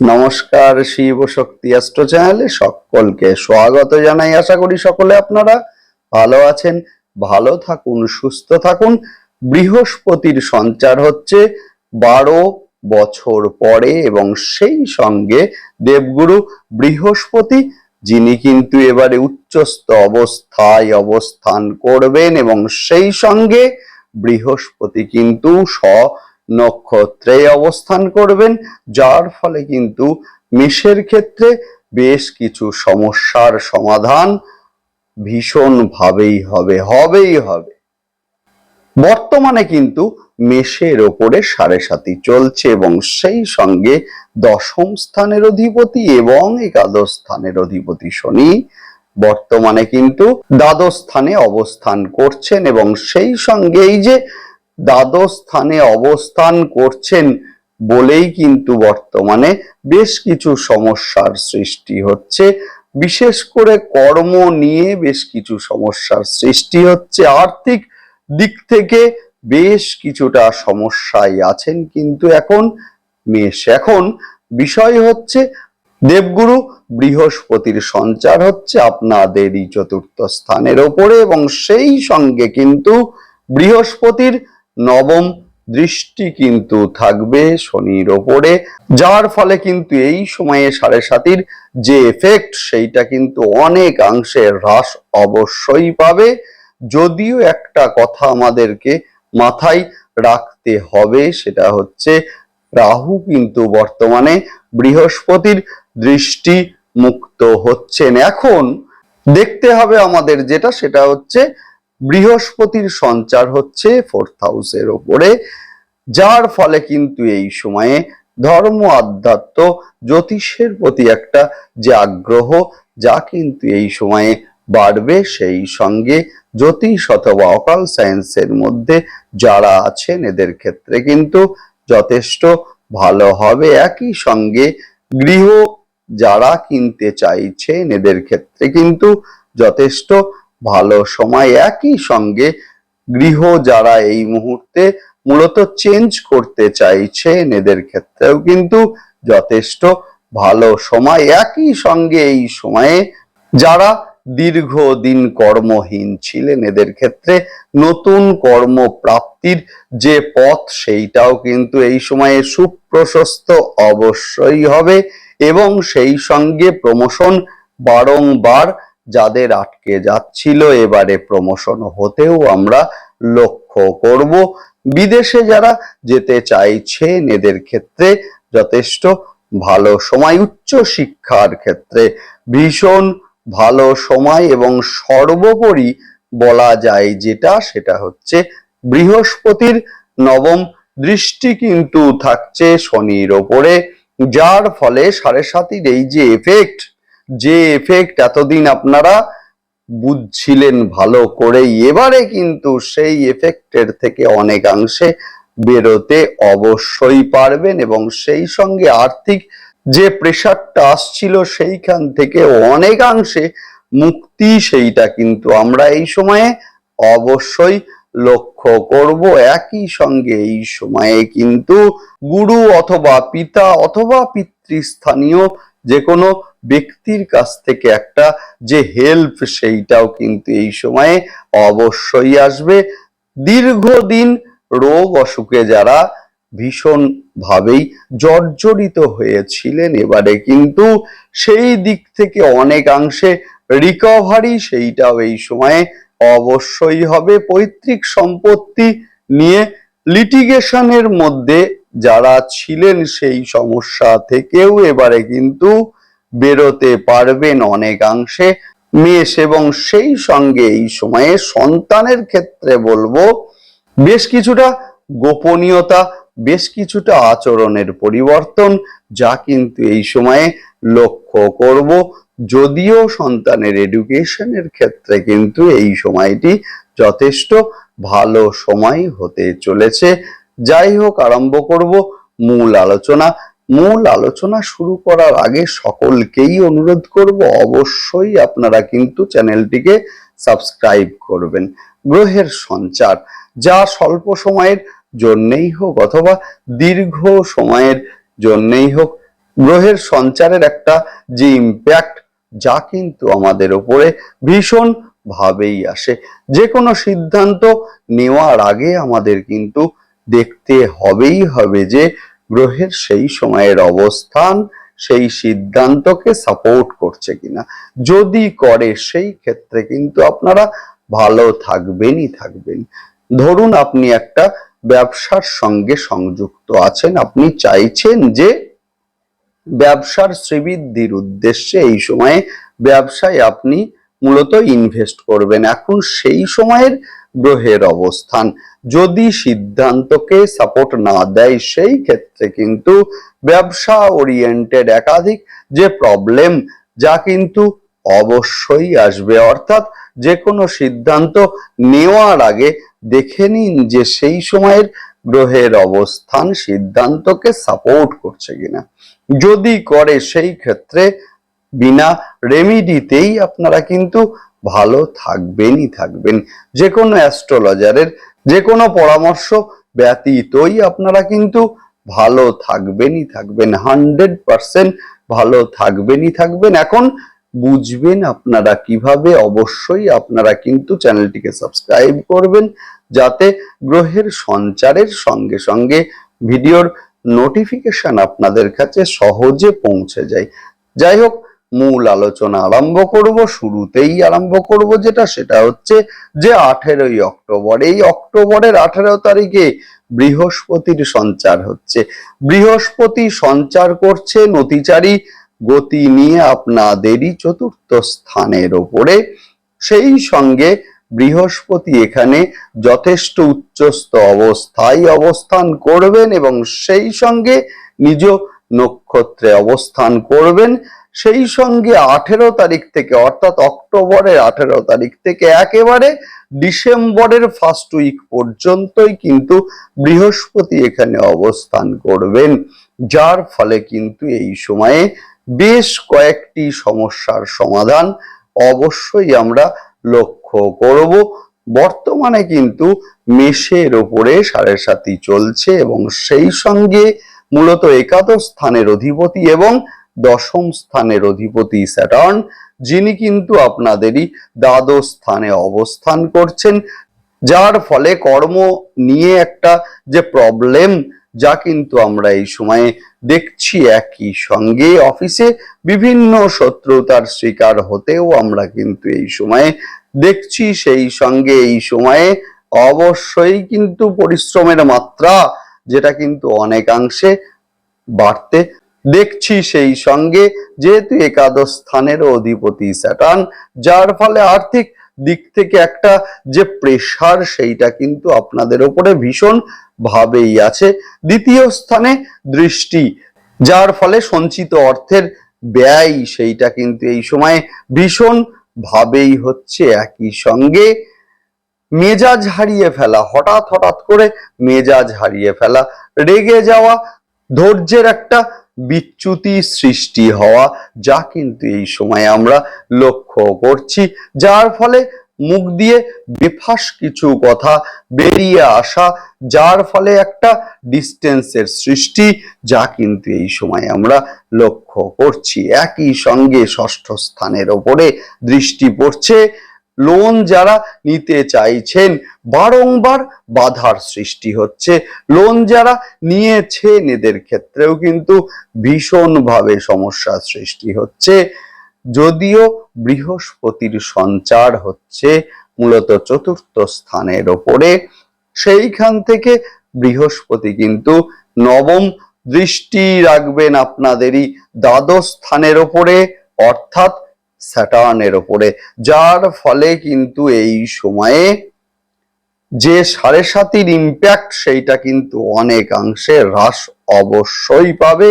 নমস্কার শিব শক্তি অ্যাস্ট্রো চ্যানেলে সকলকে স্বাগত জানাই। আশা করি সকলে আপনারা ভালো আছেন, ভালো থাকুন, সুস্থ থাকুন। বৃহস্পতির সঞ্চার হচ্ছে বারো বছর পরে এবং সেই সঙ্গে দেবগুরু বৃহস্পতি, যিনি কিন্তু এবারে উচ্চস্থ অবস্থায় অবস্থান করবেন এবং সেই সঙ্গে বৃহস্পতি কিন্তু স্ব নক্ষত্রে অবস্থান করবেন, যার ফলে কিন্তু মেষের ক্ষেত্রে বেশ কিছু সমস্যার সমাধান ভীষণভাবেই হবে, হবেই হবে। বর্তমানে কিন্তু মেষের ওপরে সাড়ে সাতি চলছে এবং সেই সঙ্গে দশম স্থানের অধিপতি এবং একাদশ স্থানের অধিপতি শনি বর্তমানে কিন্তু দ্বাদশ স্থানে অবস্থান করছেন এবং সেই সঙ্গে এই যে দ্বাদশ স্থানে অবস্থান করছেন বলেই কিন্তু বর্তমানে বেশ কিছু সমস্যার সৃষ্টি হচ্ছে। বিশেষ করে কর্ম নিয়ে বেশ কিছু সমস্যার সৃষ্টি হচ্ছে। আর্থিক দিক থেকে বেশ কিছুটা সমস্যায় আছেন কিন্তু এখন মেষ। এখন বিষয় হচ্ছে, দেবগুরু বৃহস্পতির সঞ্চার হচ্ছে আপনাদেরই চতুর্থ স্থানের ওপরে এবং সেই সঙ্গে কিন্তু বৃহস্পতির নবম দৃষ্টি কিন্তু থাকবে শনির ওপরে। যার ফলে কিন্তু এই সময়ে সাড়ে সাতির যে এফেক্ট সেইটা কিন্তু অনেকাংশে হ্রাস অবশ্যই পাবে। যদিও একটা কথা আমাদেরকে মাথায় রাখতে হবে, সেটা হচ্ছে রাহু কিন্তু বর্তমানে বৃহস্পতির দৃষ্টি মুক্ত হচ্ছেন। এখন দেখতে হবে আমাদের যেটা, সেটা হচ্ছে বৃহস্পতির সঞ্চার হচ্ছে ফোর্থ হাউসের ওপরে, যার ফলে কিন্তু এই সময়ে ধর্ম আধ্যাত্ম জ্যোতিষের প্রতি একটা যে আগ্রহ, যা কিন্তু এই সময়ে বাড়বে, সেই সঙ্গে জ্যোতিষ অথবা অকাল সায়েন্সের মধ্যে যারা আছেন, এদের ক্ষেত্রে কিন্তু যথেষ্ট ভালো হবে। একই সঙ্গে গৃহ যারা কিনতে চাইছেন, এদের ক্ষেত্রে কিন্তু যথেষ্ট ভালো সময় একই সঙ্গে গৃহ যারা এই মুহূর্তে মূলত চেঞ্জ করতে চাইছেন এদের ক্ষেত্রেও কিন্তু যথেষ্ট ভালো সময় একই সঙ্গে এই সময়ে যারা দীর্ঘদিন কর্মহীন ছিলেন এদের ক্ষেত্রে নতুন কর্মপ্রাপ্তির যে পথ সেইটাও কিন্তু এই সময়ে সুপ্রশস্ত অবশ্যই হবে এবং সেই সঙ্গে প্রমোশন বারংবার যাদের আটকে যাচ্ছিল, এবারে প্রমোশন হতেও আমরা লক্ষ্য করব। বিদেশে যারা যেতে চাইছেন, এদের ক্ষেত্রে যথেষ্ট ভালো সময়। উচ্চ শিক্ষার ক্ষেত্রে ভীষণ ভালো সময় এবং সর্বোপরি বলা যায় যেটা, সেটা হচ্ছে বৃহস্পতির নবম দৃষ্টি কিন্তু থাকছে শনির ওপরে, যার ফলে সাড়ে সাতির এই যে এফেক্ট যে এফেক্ট এতদিন আপনারা বুঝছিলেন ভালো করেই, এবারে কিন্তু সেই এফেক্টের থেকে অনেকাংশে বেরোতে অবশ্যই পারবেন এবং সেই সঙ্গে আর্থিক যে প্রেশারটা আসছিল সেইখান থেকে অনেকাংশে মুক্তি সেইটা কিন্তু আমরা এই সময়ে অবশ্যই লক্ষ্য করব। একই সঙ্গে এই সময়ে কিন্তু গুরু অথবা পিতা অথবা পিতৃস্থানীয় যে কোনো ব্যক্তির কাছ থেকে একটা যে হেল্প সেইটাও কিন্তু এই সময়ে অবশ্যই আসবে। দীর্ঘদিন রোগ অসুখে যারা ভীষণ ভাবেই জর্জরিত হয়েছিলেন, এবারে কিন্তু সেই দিক থেকে অনেকাংশে রিকভারি সেইটাও এই সময়ে অবশ্যই হবে। পৈতৃক সম্পত্তি নিয়ে লিটিগেশনের মধ্যে যারা ছিলেন সেই সমস্যা থেকেও এবারে কিন্তু বেরোতে পারবেন অনেকাংশে। মেষ এবং সেই সঙ্গে এই সময়ে সন্তানের ক্ষেত্রে বলব, বেশ কিছুটা গোপনীয়তা, বেশ কিছুটা আচরণের পরিবর্তন যা কিন্তু এই সময়ে লক্ষ্য করব। যদিও সন্তানের এডুকেশনের ক্ষেত্রে কিন্তু এই সময়টি যথেষ্ট ভালো সময় হতে চলেছে। যাই হোক, আরম্ভ করব মূল আলোচনা। মূল আলোচনা শুরু করার আগে সকলকেই অনুরোধ করব, অবশ্যই আপনারা কিন্তু চ্যানেলটিকে সাবস্ক্রাইব করবেন। গ্রহের সঞ্চার, যা স্বল্প সময়ের জন্যেই হোক অথবা দীর্ঘ সময়ের জন্যেই হোক, গ্রহের সঞ্চারের একটা যে ইম্প্যাক্ট যা কিন্তু আমাদের উপরে ভীষণ ভাবেই আসে। যে কোনো সিদ্ধান্ত নেওয়ার আগে আমাদের কিন্তু দেখতে হবেই হবে যে গ্রহের সেই সময়ের অবস্থান, সেই সিদ্ধান্তকে সাপোর্ট করছে কিনা। যদি করে, সেই ক্ষেত্রে কিন্তু আপনারা ভালো থাকবেনই থাকবেন। ধরুন আপনি একটা ব্যবসার সঙ্গে সংযুক্ত আছেন, আপনি চাইছেন যে ব্যবসার শ্রীবৃদ্ধির উদ্দেশ্যে এই সময়ে ব্যবসায় আপনি মূলত ইনভেস্ট করবেন। এখন সেই সময়ের গ্রহের অবস্থান। যদি সিদ্ধান্তকে সাপোর্ট না দেয়, সেই ক্ষেত্রে কিন্তু ব্যবসা ওরিয়েন্টেড একাধিক যে প্রবলেম যা কিন্তু অবশ্যই আসবে। অর্থাৎ যে কোনো সিদ্ধান্ত নেওয়ার আগে দেখে নিন যে সেই সময়ের গ্রহের অবস্থান সিদ্ধান্তকে সাপোর্ট করছে কিনা। যদি করে, সেই ক্ষেত্রে বিনা রেমিডিতেই আপনারা কিন্তু ভালো থাকবেনই থাকবেন। যে কোনো অ্যাস্ট্রোলজারের যে কোনো পরামর্শ ব্যতীতই আপনারা কিন্তু ভালো থাকবেনই থাকবেন হান্ড্রেড পার্সেন্ট ভালো থাকবেনই থাকবেন। এখন বুঝবেন আপনারা কীভাবে অবশ্যই আপনারা কিন্তু চ্যানেলটিকে সাবস্ক্রাইব করবেন, যাতে গ্রহের সঞ্চারের সঙ্গে সঙ্গে ভিডিওর নোটিফিকেশন আপনাদের কাছে সহজে পৌঁছে যায়। যাই হোক মূল আলোচনা আরম্ভ করব, শুরুতেই আরম্ভ করব যেটা, সেটা হচ্ছে যে আঠেরোই অক্টোবর, এই অক্টোবরের আঠেরো তারিখে বৃহস্পতির সঞ্চার হচ্ছে। বৃহস্পতি সঞ্চার করছে নতিচারী গতি নিয়ে আপনাদেরই চতুর্থ স্থানের ওপরে। সেই সঙ্গে বৃহস্পতি এখানে যথেষ্ট উচ্চস্থ অবস্থায় অবস্থান করবেন এবং সেই সঙ্গে নিজ নক্ষত্রে অবস্থান করবেন। সেই সঙ্গে আঠেরো তারিখ থেকে, অর্থাৎ অক্টোবরের আঠেরো তারিখ থেকে একেবারে ডিসেম্বরের ফার্স্ট উইক পর্যন্তই কিন্তু বৃহস্পতি এখানে অবস্থান করবেন। যার ফলে কিন্তু এই সময়ে বেশ কয়েকটি সমস্যার সমাধান অবশ্যই আমরা লক্ষ্য করব। বর্তমানে কিন্তু মেষের ওপরে সাড়ে সাতি চলছে এবং সেই সঙ্গে মূলত একাদশ স্থানের অধিপতি এবং দশম স্থানের অধিপতি স্যাটার্ন, যিনি কিন্তু আপনাদেরই দ্বাদশ স্থানে অবস্থান করছেন, যার ফলে কর্ম নিয়ে একটা যে প্রবলেম যা কিন্তু আমরা এই সময়ে দেখছি একই সঙ্গে। অফিসে বিভিন্ন শত্রুতার শিকার হতেও আমরা কিন্তু এই সময়ে দেখছি, সেই সঙ্গে এই সময়ে অবশ্যই কিন্তু পরিশ্রমের মাত্রা, যেটা কিন্তু অনেকাংশে বাড়তে দেখছি সেই সঙ্গে যেহেতু একাদশ স্থানের অধিপতি স্যাটার্ন, যার ফলে আর্থিক দিক থেকে একটা যে প্রেশার সেইটা কিন্তু আপনাদের ওপরে ভীষণ ভাবেই আছে। দ্বিতীয় স্থানে দৃষ্টি, যার ফলে সঞ্চিত অর্থের ব্যয় সেইটা কিন্তু এই সময় ভীষণ ভাবেই হচ্ছে। একই সঙ্গে মেজাজ হারিয়ে ফেলা, হঠাৎ হঠাৎ করে মেজাজ হারিয়ে ফেলা, রেগে যাওয়া, ধৈর্যের একটা বিচ্যুতি সৃষ্টি হওয়া, যা কিন্তু এই সময় আমরা লক্ষ্য করছি, যার ফলে মুখ দিয়ে বেফাস কিছু কথা বেরিয়ে আসা, যার ফলে একটা ডিস্টেন্সের সৃষ্টি, যা কিন্তু এই সময় আমরা লক্ষ্য করছি। একই সঙ্গে ষষ্ঠ স্থানের ওপরে দৃষ্টি পড়ছে লোন যারা নিতে চাইছেন, বারংবার বাধার সৃষ্টি হচ্ছে। লোন যারা নিয়েছেন, এদের ক্ষেত্রেও কিন্তু ভীষণভাবে সমস্যার সৃষ্টি হচ্ছে। যদিও বৃহস্পতির সঞ্চার হচ্ছে মূলত চতুর্থ স্থানের ওপরে, সেইখান থেকে বৃহস্পতি কিন্তু নবম দৃষ্টি রাখবেন আপনাদেরই দ্বাদশ স্থানের ওপরে, অর্থাৎ স্যাটার্নের ওপরে। যার ফলে কিন্তু এই সময়ে যে সাড়ে সাতির ইম্প্যাক্ট সেইটা কিন্তু অনেকাংশে হ্রাস অবশ্যই পাবে।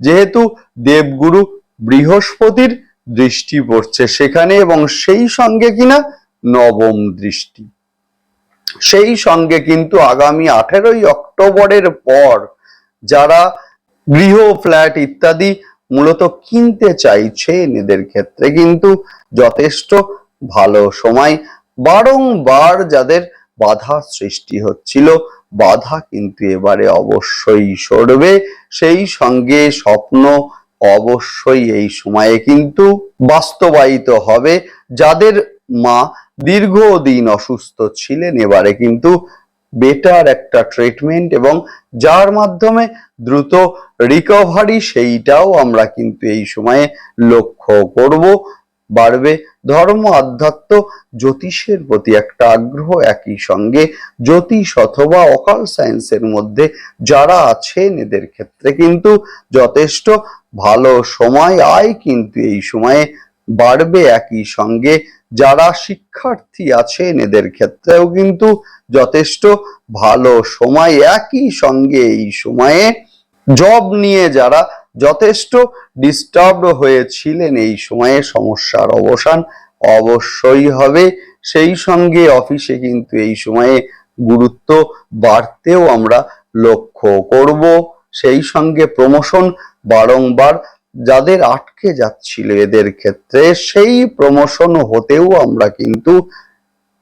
যেহেতু দেবগুরু বৃহস্পতির দৃষ্টি পড়ছে সেখানে এবং সেই সঙ্গে কিনা নবম দৃষ্টি। সেই সঙ্গে কিন্তু আগামী আঠেরোই অক্টোবরের পর যারা গৃহ, ফ্ল্যাট ইত্যাদি মূলত কিনতে চাইছে এদের ক্ষেত্রে। কিন্তু যথেষ্ট ভালো সময়, বারংবার যাদের বাধা সৃষ্টি হচ্ছিল, বাধা কিন্তু এবারে অবশ্যই সরবে। সেই সঙ্গে স্বপ্ন অবশ্যই এই সময়ে কিন্তু বাস্তবায়িত হবে। যাদের মা দীর্ঘদিন অসুস্থ ছিলেন, এবারে কিন্তু বেটার একটা ট্রিটমেন্ট এবং যার মাধ্যমে দ্রুত রিকভারি সেইটাও আমরা কিন্তু এই সময়ে লক্ষ্য করব। বাড়বে ধর্ম, আধ্যাত্ম, জ্যোতিষের প্রতি একটা আগ্রহ একই সঙ্গে। জ্যোতিষ অথবা অকাল সায়েন্সের মধ্যে যারা আছেন, এদের ক্ষেত্রে কিন্তু যথেষ্ট ভালো সময়, আয় কিন্তু এই সময়ে বাড়বে একই সঙ্গে। যারা শিক্ষার্থী আছেন এদের ক্ষেত্রেও কিন্তু যথেষ্ট ভালো সময়। একই সঙ্গে এই সময়ে জব নিয়ে যারা যথেষ্ট ডিস্টার্ব হয়েছিলেন, এই সময়ে সমস্যার অবসান অবশ্যই হবে। সেই সঙ্গে অফিসে কিন্তু এই সময়ে গুরুত্ব বাড়তেও আমরা লক্ষ্য করব। সেই সঙ্গে প্রমোশন বারংবার যাদের আটকে যাচ্ছিল এদের ক্ষেত্রে সেই প্রমোশন হতেও আমরা কিন্তু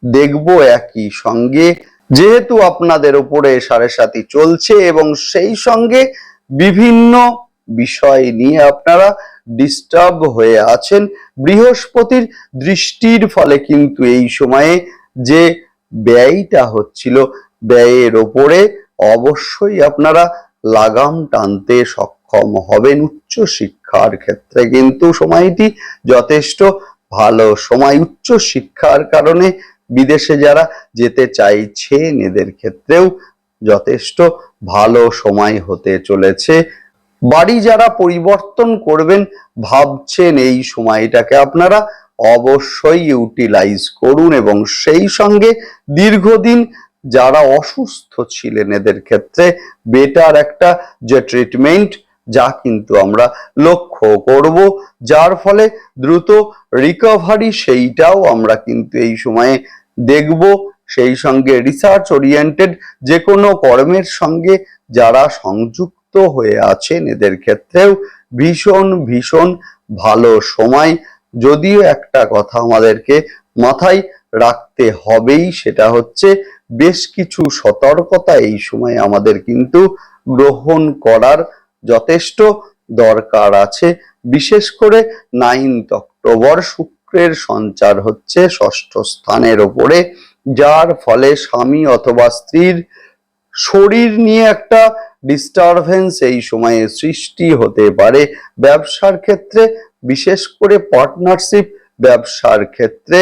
দেখব একই সঙ্গে। যেহেতু আপনাদের উপরে সাড়ে সাথী চলছে এবং সেই সঙ্গে বিভিন্ন বিষয় নিয়ে আপনারা ডিস্টার্ব হয়ে আছেন, বৃহস্পতির দৃষ্টির ফলে কিন্তু এই সময়ে যে ব্যয়টা হচ্ছিল, ব্যয়ের ওপরে অবশ্যই আপনারা লাগাম টানতে সক্ষম হবেন উচ্চ শিক্ষার ক্ষেত্রে। কিন্তু সময়টি যথেষ্ট ভালো। সময় উচ্চ শিক্ষার কারণে বিদেশে যারা যেতে চাইছেন, এদের ক্ষেত্রেও যথেষ্ট ভালো সময় হতে চলেছে। বাড়ি যারা পরিবর্তন করবেন ভাবছেন, এই সময়টাকে আপনারা অবশ্যই ইউটিলাইজ করুন এবং সেই সঙ্গে দীর্ঘদিন যারা অসুস্থ ছিলেন, এদের ক্ষেত্রে বেটার একটা যে ট্রিটমেন্ট যা কিন্তু আমরা লক্ষ্য করব, যার ফলে দ্রুত রিকভারি সেইটাও আমরা কিন্তু এই সময়ে দেখব। সেই সঙ্গে রিসার্চ ওরিয়েন্টেড যে কোনো কর্মের সঙ্গে যারা সংযুক্ত হয়ে আছেন, এদের ক্ষেত্রেও ভীষণ ভীষণ ভালো সময়। যদিও একটা কথা আমাদেরকে মাথায় রাখতে হবেই, সেটা হচ্ছে বেশ কিছু সতর্কতা এই সময় আমাদের কিন্তু গ্রহণ করার যথেষ্ট দরকার আছে। বিশেষ করে নাইনথ অক্টোবর শুক্রের সঞ্চার হচ্ছে ষষ্ঠ স্থানের ওপরে, যার ফলে স্বামী অথবা স্ত্রীর শরীর নিয়ে একটা ডিস্টারবেন্স এই সময়ে সৃষ্টি হতে পারে। ব্যবসার ক্ষেত্রে, বিশেষ করে পার্টনারশিপ ব্যবসার ক্ষেত্রে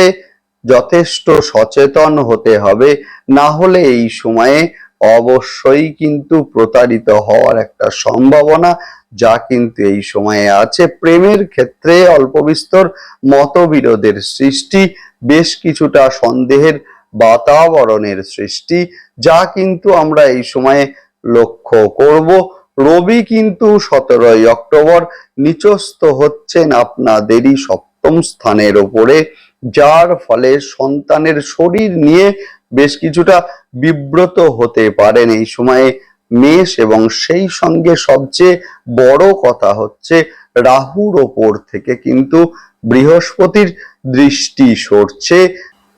যথেষ্ট সচেতন হতে হবে। না হলে এই সময়ে অবশ্যই কিন্তু প্রতারিত হওয়ার একটা সম্ভাবনা যা কিন্তু এই সময়ে আছে। প্রেমের ক্ষেত্রে অল্প বিস্তর মতবিরোধের সৃষ্টি, বেশ কিছুটা সন্দেহের বাতাবরণের সৃষ্টি, যা কিন্তু আমরা এই সময়ে লক্ষ্য করব। রবি কিন্তু সতেরোই অক্টোবর নিচস্থ হচ্ছেন আপনাদেরই সপ্তম স্থানের ওপরে, যার ফলে সন্তানের শরীর নিয়ে বেশ কিছুটা বিব্রত হতে পারেন এই সময়ে মেষ এবং সেই সঙ্গে সবচেয়ে বড় কথা হচ্ছে রাহুর ওপর থেকে কিন্তু বৃহস্পতির দৃষ্টি সরছে,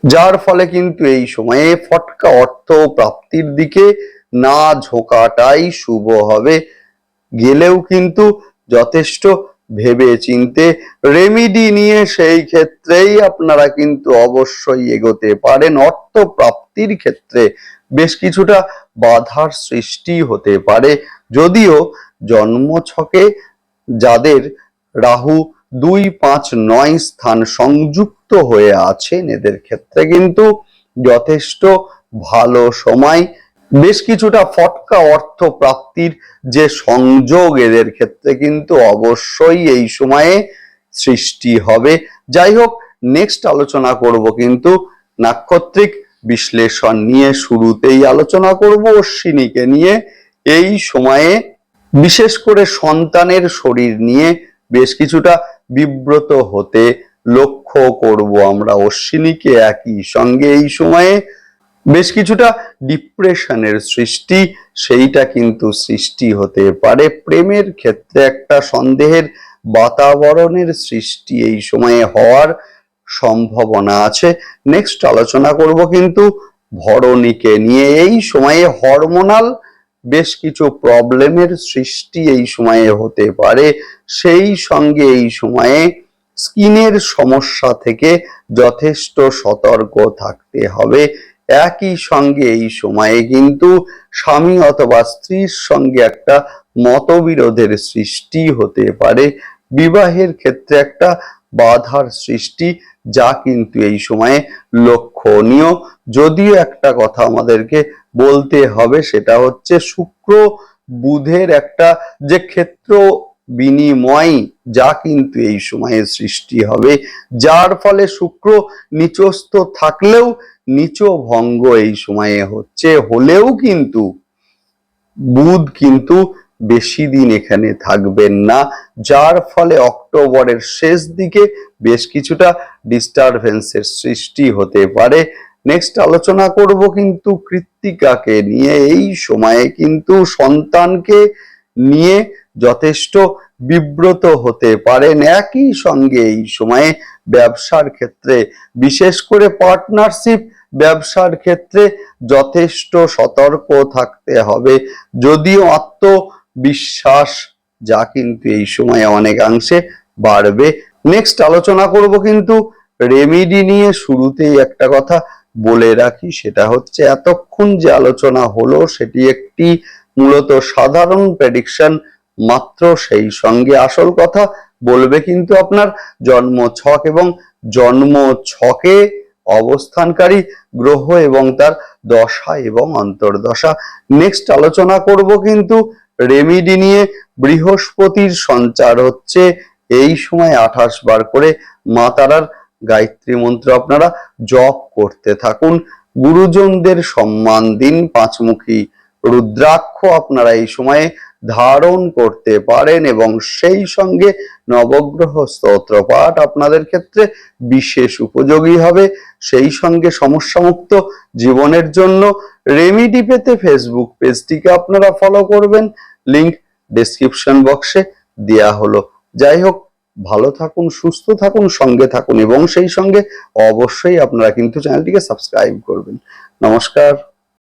যার ফলে কিন্তু এই সময়ে ফটকা অর্থ প্রাপ্তির দিকে না ঝোঁকাটাই শুভ হবে। গেলেও কিন্তু যথেষ্ট ভেবে চিনতে রেমিডি নিয়ে সেই ক্ষেত্রেই আপনারা কিন্তু অবশ্যই এগোতে পারেন। অর্থ প্রাপ্তির ক্ষেত্রে বেশ কিছুটা বাধার সৃষ্টি হতে পারে। যদিও জন্মছকে যাদের রাহু দুই পাঁচ নয় স্থান সংযুক্ত হয়ে আছেন, এদের ক্ষেত্রে কিন্তু যথেষ্ট ভালো সময় বেশ কিছুটা ফটকা অর্থ প্রাপ্তির যে সংযোগ এদের ক্ষেত্রে কিন্তু অবশ্যই এই সময়ে সৃষ্টি হবে। যাই হোক নেক্সট আলোচনা করব কিন্তু নাক্ষত্রিক বিশ্লেষণ নিয়ে শুরুতেই আলোচনা করব অশ্বিনীকে নিয়ে। এই সময়ে বিশেষ করে সন্তানের শরীর নিয়ে বেশ কিছুটা বিব্রত হতে লক্ষ্য করব আমরা অশ্বিনীকে একই সঙ্গে। এই সময়ে বেশ কিছুটা ডিপ্রেশনের সৃষ্টি, সেইটা কিন্তু সৃষ্টি হতে পারে। প্রেমের ক্ষেত্রে একটা সন্দেহের বাতাবরণের সৃষ্টি এই সময়ে হওয়ার সম্ভাবনা আছে। নেক্সট আলোচনা করব কিন্তু ভরণীকে নিয়ে। এই সময়ে হরমোনাল বেশ কিছু প্রবলেমের সৃষ্টি এই সময়ে হতে পারে। সেই সঙ্গে এই সময়ে স্কিনের সমস্যা থেকে যথেষ্ট সতর্ক থাকতে হবে। একই সঙ্গে এই সময়ে কিন্তু স্বামী অথবা স্ত্রীর সঙ্গে একটা মতবিরোধের সৃষ্টি হতে পারে। বিবাহের ক্ষেত্রে একটা বাধার সৃষ্টি, যা কিন্তু এই সময়ে লক্ষণীয়। যদিও একটা কথা আমাদেরকে বলতে হবে, সেটা হচ্ছে শুক্র বুধের একটা যে ক্ষেত্র বিনিময় যা কিন্তু এই সময়ে সৃষ্টি হবে, যার ফলে শুক্র নিচস্থ থাকলেও নিচ ভঙ্গ এই সময়ে হচ্ছে, হলেও কিন্তু বুধ কিন্তু বেশি দিন এখানে থাকবেন না, যার ফলে অক্টোবরের শেষ দিকে বেশ কিছুটা ডিস্টারবেন্সের সৃষ্টি হতে পারে। নেক্সট আলোচনা করব কিন্তু কৃত্তিকাকে নিয়ে, এই সময়ে কিন্তু সন্তানকে নিয়ে যথেষ্ট বিব্রত হতে পারেন। একই সঙ্গে এই সময়ে ব্যবসার ক্ষেত্রে, বিশেষ করে পার্টনারশিপ ব্যবসার ক্ষেত্রে যথেষ্ট সতর্ক থাকতে হবে। যদিও আত্মবিশ্বাস যা কিন্তু এই সময়ে অনেকাংশে বাড়বে। নেক্সট আলোচনা করব কিন্তু রেমিডি নিয়ে শুরুতেই একটা কথা বলে রাখি, সেটা হচ্ছে এতক্ষণ যে আলোচনা হলো, সেটি একটি মূলত সাধারণ প্রেডিকশন মাত্র সেই সঙ্গে আসল কথা বলবে কিন্তু আপনার জন্ম ছক এবং জন্ম ছকে অবস্থানকারী গ্রহ এবং তার দশা এবং অন্তর্দশা। নেক্সট আলোচনা করব কিন্তু রেমিডি নিয়ে বৃহস্পতির সঞ্চার হচ্ছে এই সময় আঠাশ বার করে মা তারার গায়ত্রী মন্ত্র আপনারা জপ করতে থাকুন। গুরুজনদের সম্মান দিন পাঁচমুখী রুদ্রাক্ষ আপনারা এই সময়ে ধারণ করতে পারেন এবং সেই সঙ্গে নবগ্রহ স্তোত্র পাঠ আপনাদের ক্ষেত্রে বিশেষ উপযোগী হবে। সেই সঙ্গে সমস্যামুক্ত জীবনের জন্য রেমিডি পেতে ফেসবুক পেজটিকে আপনারা ফলো করবেন। লিংক ডেসক্রিপশন বক্সে দেয়া হলো। যাই হোক, ভালো থাকুন, সুস্থ থাকুন, সঙ্গে থাকুন এবং সেই সঙ্গে অবশ্যই আপনারা কিন্তু চ্যানেলটিকে সাবস্ক্রাইব করবেন। নমস্কার।